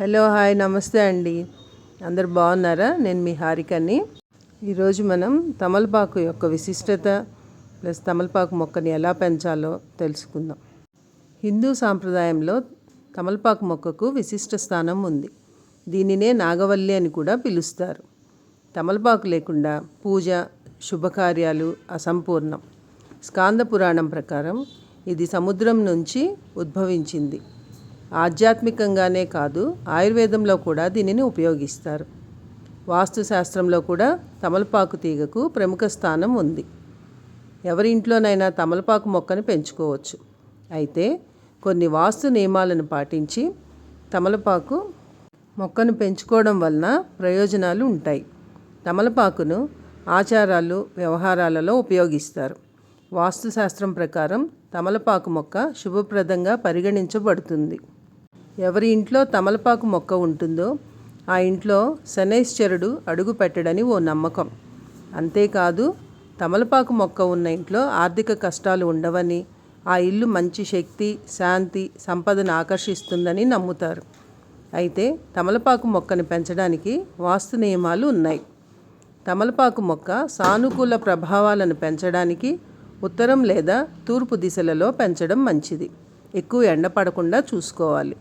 Hello hi నమస్తే అండి. అందరు బాగున్నారా? నేను మీ హారికని. ఈరోజు మనం తమలపాకు యొక్క విశిష్టత ప్లస్ తమలపాకు మొక్కని ఎలా పెంచాలో తెలుసుకుందాం. హిందూ సాంప్రదాయంలో తమలపాకు మొక్కకు విశిష్ట స్థానం ఉంది. దీనినే నాగవల్లి అని కూడా పిలుస్తారు. తమలపాకు లేకుండా పూజ శుభకార్యాలు అసంపూర్ణం. స్కాంద పురాణం ప్రకారం ఇది సముద్రం నుంచి ఉద్భవించింది. ఆధ్యాత్మికంగానే కాదు ఆయుర్వేదంలో కూడా దీనిని ఉపయోగిస్తారు. వాస్తుశాస్త్రంలో కూడా తమలపాకు తీగకు ప్రముఖ స్థానం ఉంది. ఎవరి ఇంట్లోనైనా తమలపాకు మొక్కను పెంచుకోవచ్చు. అయితే కొన్ని వాస్తు నియమాలను పాటించి తమలపాకు మొక్కను పెంచుకోవడం వలన ప్రయోజనాలు ఉంటాయి. తమలపాకును ఆచారాలు వ్యవహారాలలో ఉపయోగిస్తారు. వాస్తుశాస్త్రం ప్రకారం తమలపాకు మొక్క శుభప్రదంగా పరిగణించబడుతుంది. ఎవరి ఇంట్లో తమలపాకు మొక్క ఉంటుందో ఆ ఇంట్లో శనైశ్చరుడు అడుగు పెట్టడని ఓ నమ్మకం. అంతేకాదు తమలపాకు మొక్క ఉన్న ఇంట్లో ఆర్థిక కష్టాలు ఉండవని ఆ ఇల్లు మంచి శక్తి శాంతి సంపదను ఆకర్షిస్తుందని నమ్ముతారు. అయితే తమలపాకు మొక్కను పెంచడానికి వాస్తు నియమాలు ఉన్నాయి. తమలపాకు మొక్క సానుకూల ప్రభావాలను పెంచడానికి ఉత్తరం లేదా తూర్పు దిశలలో పెంచడం మంచిది. ఎక్కువ ఎండ పడకుండా చూసుకోవాలి.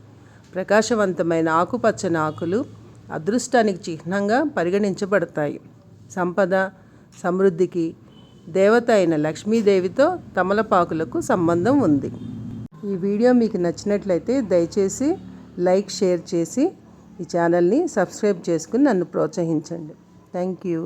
ప్రకాశవంతమైన ఆకుపచ్చని ఆకులు అదృష్టానికి చిహ్నంగా పరిగణించబడతాయి. సంపద సమృద్ధికి దేవత అయిన లక్ష్మీదేవితో తమలపాకులకు సంబంధం ఉంది. ఈ వీడియో మీకు నచ్చినట్లయితే దయచేసి లైక్ షేర్ చేసి ఈ ఛానల్ని సబ్స్క్రైబ్ చేసుకుని నన్ను ప్రోత్సహించండి. Thank you.